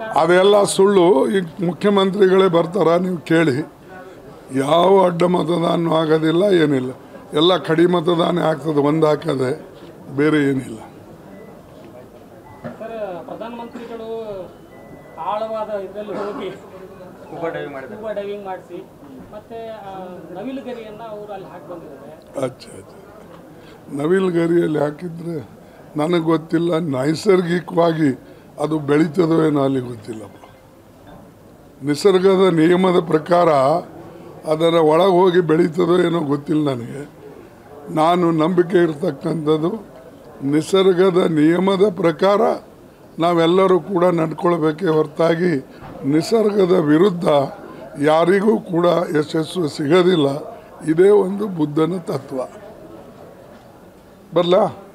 ಅದೆಲ್ಲ ಸುಳ್ಳು ಈಗ ಮುಖ್ಯಮಂತ್ರಿಗಳೇ ಬರ್ತಾರ ನೀವು ಕೇಳಿ. ಯಾವ ಅಡ್ಡ ಮತದಾನ ಆಗೋದಿಲ್ಲ ಏನಿಲ್ಲ. ಎಲ್ಲ ಕಡಿ ಮತದಾನ ಆಗ್ತದೆ ಒಂದು ಹಾಕದೆ ಬೇರೆ ಏನಿಲ್ಲ. ಸರ್ ಪ್ರಧಾನಮಂತ್ರಿಗಳು ಆಳವಾದ ಇದರಲ್ಲಿ ಹೋಗಿ ಸ್ಕೂಬಾ ಡೈವಿಂಗ್ ಮಾಡಿದ್ದಾರೆ. ಮಾಡಿಸಿ ಮತ್ತೆ ಆ, ಅವರು ಅಲ್ಲಿ ಹಾಕಿ ಬಂದಿದ್ದಾರೆ. ಅಚ್ಚ ಅಚ್ಚ. ನವಿಲುಗರಿಯಲ್ಲಿ ಹಾಕಿದ್ರೆ ನನಗೆ ಗೊತ್ತಿಲ್ಲ ನೈಸರ್ಗಿಕವಾಗಿ ಅದು ಬೆಳೀತದೋ ಏನೋ ಅಲ್ಲಿ ಗೊತ್ತಿಲ್ಲಪ್ಪ. ನಿಸರ್ಗದ ನಿಯಮದ ಪ್ರಕಾರ ಅದರ ಒಳಗೆ ಹೋಗಿ ಬೆಳೀತದೋ ಏನೋ ಗೊತ್ತಿಲ್ಲ ನನಗೆ. ನಾನು ನಂಬಿಕೆ ಇರತಕ್ಕಂಥದ್ದು ನಿಸರ್ಗದ ನಿಯಮದ ಪ್ರಕಾರ ನಾವೆಲ್ಲರೂ ಕೂಡ ನಡ್ಕೊಳ್ಬೇಕೇ ಹೊರತಾಗಿ ನಿಸರ್ಗದ ವಿರುದ್ಧ ಯಾರಿಗೂ ಕೂಡ ಯಶಸ್ಸು ಸಿಗೋದಿಲ್ಲ. ಇದೇ ಒಂದು ಬುದ್ಧನ ತತ್ವ. ಬರಲಾ?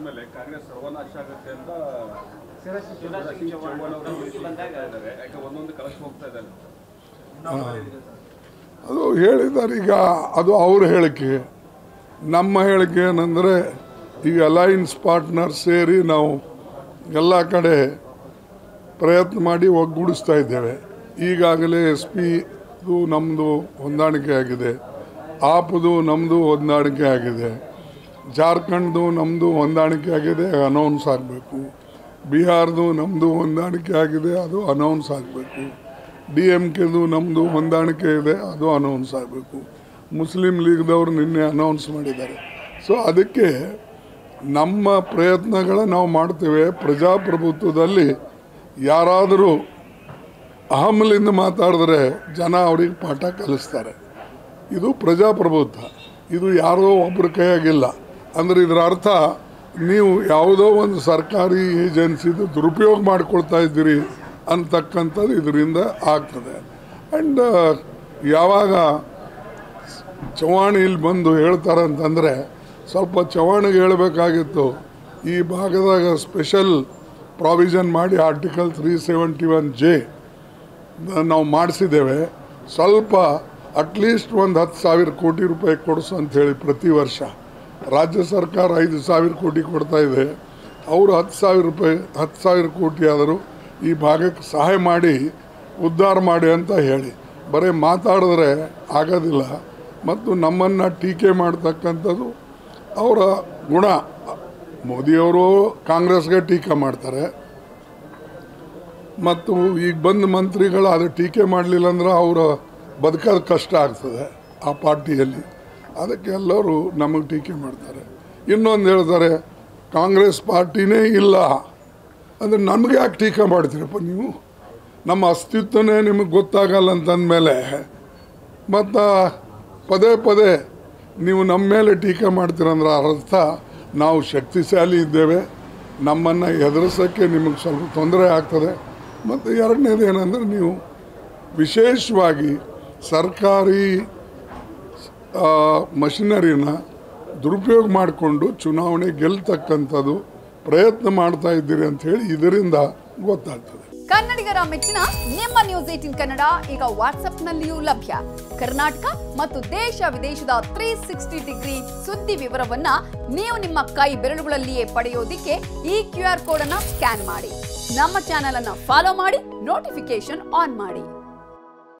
ಅಧ್ಯಕ್ಷರಾದ್ಮೇಲೆ ಕಾಂಗ್ರೆಸ್ ಸರ್ವನಾಶ ಆಗುತ್ತೆ ಅಂತ ಯಾಕೆ ಒಂದೊಂದು ಕಲಶ ಹೋಗ್ತಾ ಇದ್ದಾರೆ ಅದು ಹೇಳಿದ್ದಾರೆ ಈಗ ಅದು ಅವ್ರ ಹೇಳಿಕೆ. ನಮ್ಮ ಹೇಳಿಕೆ ಏನಂದರೆ ಈಗ ಅಲೈನ್ಸ್ ಪಾರ್ಟ್ನರ್ ಸೇರಿ ನಾವು ಎಲ್ಲ ಕಡೆ ಪ್ರಯತ್ನ ಮಾಡಿ ಒಗ್ಗೂಡಿಸ್ತಾ ಇದ್ದೇವೆ. ಈಗಾಗಲೇ ಎಸ್ ಪಿದು ನಮ್ಮದು ಹೊಂದಾಣಿಕೆ ಆಗಿದೆ. ಆಪ್ದು ನಮ್ಮದು ಹೊಂದಾಣಿಕೆ ಆಗಿದೆ. ಜಾರ್ಖಂಡ್ದು ನಮ್ಮದು ಹೊಂದಾಣಿಕೆ ಆಗಿದೆ ಅನೌನ್ಸ್ ಆಗಬೇಕು. ಬಿಹಾರ್ದು ನಮ್ಮದು ಹೊಂದಾಣಿಕೆ ಆಗಿದೆ, ಅದು ಅನೌನ್ಸ್ ಆಗಬೇಕು. ಡಿ ಎಂ ಕೆದು ನಮ್ಮದು ಹೊಂದಾಣಿಕೆ ಇದೆ, ಅದು ಅನೌನ್ಸ್ ಆಗಬೇಕು. ಮುಸ್ಲಿಂ ಲೀಗ್ದವ್ರು ನಿನ್ನೆ ಅನೌನ್ಸ್ ಮಾಡಿದ್ದಾರೆ. ಸೊ ಅದಕ್ಕೆ ನಮ್ಮ ಪ್ರಯತ್ನಗಳ ನಾವು ಮಾಡ್ತೇವೆ. ಪ್ರಜಾಪ್ರಭುತ್ವದಲ್ಲಿ ಯಾರಾದರೂ ಅಹಮಲಿಂದ ಮಾತಾಡಿದ್ರೆ ಜನ ಅವ್ರಿಗೆ ಪಾಠ ಕಲಿಸ್ತಾರೆ. ಇದು ಪ್ರಜಾಪ್ರಭುತ್ವ. ಇದು ಯಾರೋ ಒಬ್ಬರ ಕೈಯಾಗಿಲ್ಲ. ಅಂದರೆ ಇದರ ಅರ್ಥ, ನೀವು ಯಾವುದೋ ಒಂದು ಸರ್ಕಾರಿ ಏಜೆನ್ಸಿದು ದುರುಪಯೋಗ ಮಾಡ್ಕೊಳ್ತಾ ಇದ್ದೀರಿ ಅಂತಕ್ಕಂಥದ್ದು ಇದರಿಂದ ಆಗ್ತದೆ. ಆ್ಯಂಡ್ ಯಾವಾಗ ಚವಾಣಿ ಇಲ್ಲಿ ಬಂದು ಹೇಳ್ತಾರೆ ಅಂತಂದರೆ, ಸ್ವಲ್ಪ ಚವಾಣಿಗೆ ಹೇಳಬೇಕಾಗಿತ್ತು, ಈ ಭಾಗದಾಗ ಸ್ಪೆಷಲ್ ಪ್ರಾವಿಷನ್ ಮಾಡಿ article three seventy one J ನಾವು ಮಾಡಿಸಿದ್ದೇವೆ. ಸ್ವಲ್ಪ ಅಟ್ಲೀಸ್ಟ್ ಒಂದು ಹತ್ತು ಸಾವಿರ ಕೋಟಿ ರೂಪಾಯಿ ಕೊಡಿಸು ಅಂಥೇಳಿ ಪ್ರತಿ ವರ್ಷ. ರಾಜ್ಯ ಸರ್ಕಾರ ಐದು ಸಾವಿರ ಕೋಟಿ ಕೊಡ್ತಾ ಇದೆ. ಅವರು ಹತ್ತು ಸಾವಿರ ರೂಪಾಯಿ, ಹತ್ತು ಸಾವಿರ ಕೋಟಿ ಆದರೂ ಈ ಭಾಗಕ್ಕೆ ಸಹಾಯ ಮಾಡಿ, ಉದ್ಧಾರ ಮಾಡಿ ಅಂತ ಹೇಳಿ. ಬರೀ ಮಾತಾಡಿದ್ರೆ ಆಗೋದಿಲ್ಲ. ಮತ್ತು ನಮ್ಮನ್ನು ಟೀಕೆ ಮಾಡ್ತಕ್ಕಂಥದ್ದು ಅವರ ಗುಣ. ಮೋದಿಯವರು ಕಾಂಗ್ರೆಸ್ಗೆ ಟೀಕೆ ಮಾಡ್ತಾರೆ. ಮತ್ತು ಈಗ ಬಂದ ಮಂತ್ರಿಗಳು ಅದು ಟೀಕೆ ಮಾಡಲಿಲ್ಲ ಅಂದ್ರೆ ಅವರು ಬದುಕೋದು ಕಷ್ಟ ಆಗ್ತದೆ ಆ ಪಾರ್ಟಿಯಲ್ಲಿ. ಅದಕ್ಕೆ ಎಲ್ಲರೂ ನಮಗೆ ಟೀಕೆ ಮಾಡ್ತಾರೆ. ಇನ್ನೊಂದು ಹೇಳ್ತಾರೆ, ಕಾಂಗ್ರೆಸ್ ಪಾರ್ಟಿನೇ ಇಲ್ಲ. ಅಂದರೆ ನಮಗೆ ಯಾಕೆ ಟೀಕೆ ಮಾಡ್ತೀರಪ್ಪ ನೀವು? ನಮ್ಮ ಅಸ್ತಿತ್ವನೇ ನಿಮಗೆ ಗೊತ್ತಾಗಲ್ಲ ಅಂತಂದಮೇಲೆ. ಮತ್ತು ಪದೇ ಪದೇ ನೀವು ನಮ್ಮ ಮೇಲೆ ಟೀಕೆ ಮಾಡ್ತೀರಂದ್ರೆ ಅರ್ಥ, ನಾವು ಶಕ್ತಿಶಾಲಿ ಇದ್ದೇವೆ. ನಮ್ಮನ್ನು ಎದುರಿಸೋಕ್ಕೆ ನಿಮಗೆ ಸ್ವಲ್ಪ ತೊಂದರೆ ಆಗ್ತದೆ. ಮತ್ತು ಎರಡನೇದು ಏನಂದರೆ ನೀವು ವಿಶೇಷವಾಗಿ ಸರ್ಕಾರಿ ಮಷಿನರಿನ ದುರುಪಯೋಗ ಮಾಡಿಕೊಂಡು ಚುನಾವಣೆ ಗೆಲ್ತಕ್ಕಂಥದ್ದು ಪ್ರಯತ್ನ ಮಾಡ್ತಾ ಇದ್ದೀರಿ ಅಂತ ಹೇಳಿ ಇದರಿಂದ ಗೊತ್ತಾಗ್ತದೆ. ಕನ್ನಡಿಗರ ಮೆಚ್ಚಿನ ನಿಮ್ಮ ನ್ಯೂಸ್ ಏಟಿನ್ ಕನ್ನಡ ಈಗ ವಾಟ್ಸ್ಆಪ್ನಲ್ಲಿಯೂ ಲಭ್ಯ. ಕರ್ನಾಟಕ ಮತ್ತು ದೇಶ ವಿದೇಶದ ತ್ರೀ ಸಿಕ್ಸ್ಟಿ ಡಿಗ್ರಿ ಸುದ್ದಿ ವಿವರವನ್ನ ನೀವು ನಿಮ್ಮ ಕೈ ಬೆರಳುಗಳಲ್ಲಿಯೇ ಪಡೆಯೋದಿಕ್ಕೆ ಈ ಕ್ಯೂ ಆರ್ ಕೋಡ್ ಅನ್ನ ಸ್ಕ್ಯಾನ್ ಮಾಡಿ. ನಮ್ಮ ಚಾನೆಲ್ ಅನ್ನ ಫಾಲೋ ಮಾಡಿ ನೋಟಿಫಿಕೇಶನ್ ಆನ್ ಮಾಡಿ.